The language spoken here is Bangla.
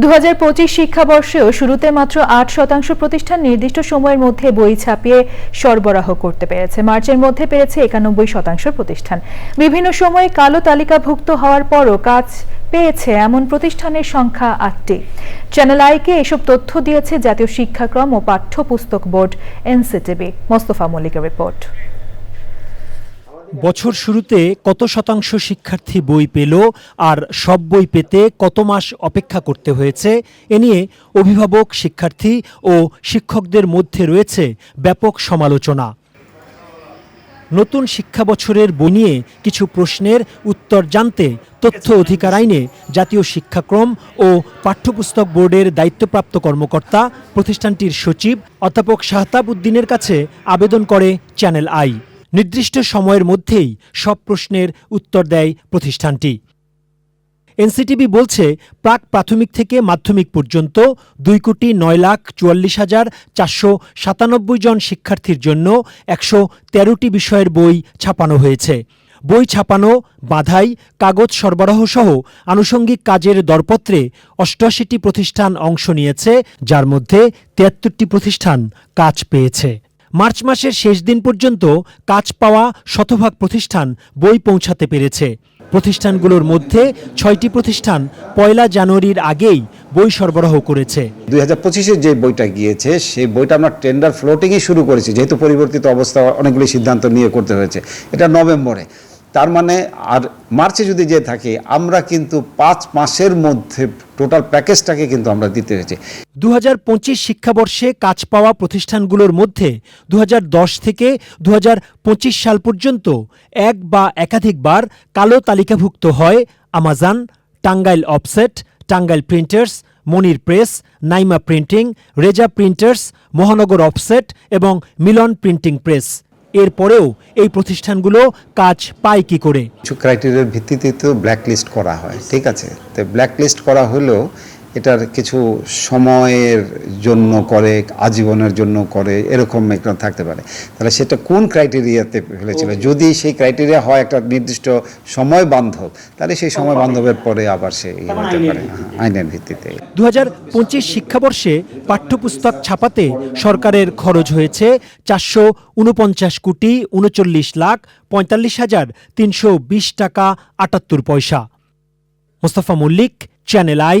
দু হাজার পঁচিশ শিক্ষাবর্ষেও শুরুতে মাত্র আট শতাংশ প্রতিষ্ঠান নির্দিষ্ট সময়ের মধ্যে বই ছাপিয়ে সরবরাহ করতে পেরেছে। মার্চের মধ্যে পেরেছে একানব্বই শতাংশ প্রতিষ্ঠান। বিভিন্ন সময়ে কালো তালিকাভুক্ত হওয়ার পরও কাজ পেয়েছে এমন প্রতিষ্ঠানের সংখ্যা আটটি। চ্যানেল আইকে এসব তথ্য দিয়েছে জাতীয় শিক্ষাক্রম ও পাঠ্যপুস্তক বোর্ড এনসিটিবি মোস্তফা মল্লিকের রিপোর্ট। বছর শুরুতে কত শতাংশ শিক্ষার্থী বই পেল আর সব বই পেতে কত মাস অপেক্ষা করতে হয়েছে? এ নিয়ে অভিভাবক, শিক্ষার্থী ও শিক্ষকদের মধ্যে রয়েছে ব্যাপক সমালোচনা। নতুন শিক্ষা বছরের বই নিয়ে কিছু প্রশ্নের উত্তর জানতে তথ্য অধিকার আইনে জাতীয় শিক্ষাক্রম ও পাঠ্যপুস্তক বোর্ডের দায়িত্বপ্রাপ্ত কর্মকর্তা, প্রতিষ্ঠানটির সচিব অধ্যাপক শাহতাব উদ্দিনের কাছে আবেদন করে চ্যানেল আই। নির্দিষ্ট সময়ের মধ্যেই সব প্রশ্নের উত্তর দেয় প্রতিষ্ঠানটি। এনসিটিবি বলছে, প্রাক প্রাথমিক থেকে মাধ্যমিক পর্যন্ত দুই কোটি নয় লাখ চুয়াল্লিশ হাজার চারশো সাতানব্বই জন শিক্ষার্থীর জন্য একশো তেরোটি বিষয়ের বই ছাপানো হয়েছে। বই ছাপানো, বাধাই, কাগজ সরবরাহ সহ আনুষঙ্গিক কাজের দরপত্রে অষ্টআশিটি প্রতিষ্ঠান অংশ নিয়েছে, যার মধ্যে তিয়াত্তরটি প্রতিষ্ঠান কাজ পেয়েছে। মার্চ মাসের শেষ দিন পর্যন্ত কাজ পাওয়া শতভাগ প্রতিষ্ঠান বই পৌঁছাতে পেরেছে। প্রতিষ্ঠানগুলোর মধ্যে ছয়টি প্রতিষ্ঠান পয়লা জানুয়ারির আগেই বই সরবরাহ করেছে। দুই হাজার পঁচিশে যে বইটা গিয়েছে, সেই বইটা আমরা টেন্ডার ফ্লোটিংই শুরু করেছি, যেহেতু পরিবর্তিত অবস্থা অনেকগুলি সিদ্ধান্ত নিয়ে করতে হয়েছে। এটা নভেম্বরে। তার মানে আর মার্চে যদি যে থাকি, আমরা কিন্তু পাঁচ মাসের মধ্যে টোটাল প্যাকেজটাকে কিন্তু আমরা দিতে হয়েছে দু হাজার পঁচিশ শিক্ষাবর্ষে কাজ পাওয়া প্রতিষ্ঠানগুলোর মধ্যে দু হাজার দশ থেকে দু হাজার পঁচিশ সাল পর্যন্ত এক বা একাধিকবার কালো তালিকাভুক্ত হয় Amazon Tangail offset Tangail printers Monir press Naima printing Reza printers Mohanagar offset এবং মিলন প্রিন্টিং প্রেস এরপরেও এই প্রতিষ্ঠানগুলো কাজ পায় কি করে? কিছু ক্রাইটেরিয়ার ভিত্তিতে তো ব্ল্যাকলিস্ট করা হয়, ঠিক আছে? তো ব্ল্যাকলিস্ট করা হলেও এটার কিছু সময়ের জন্য করে আজীবনের জন্য করে এরকম একটা থাকতে পারে। তাহলে সেটা কোন ক্রাইটেরিয়াতে ফেলেছিল? যদি সেই ক্রাইটেরিয়া হয় একটা নির্দিষ্ট সময় বান্ধব তাহলে সেই সময় বান্ধবের পরে আবার সে ইয়ে হতে পারে। হ্যাঁ, আইনের ভিত্তিতে। দু হাজার পঁচিশ শিক্ষাবর্ষে পাঠ্যপুস্তক ছাপাতে সরকারের খরচ হয়েছে চারশো উনপঞ্চাশ কোটি উনচল্লিশ লাখ পঁয়তাল্লিশ হাজার তিনশো বিশ টাকা আটাত্তর পয়সা। Mostafa Mallik channel I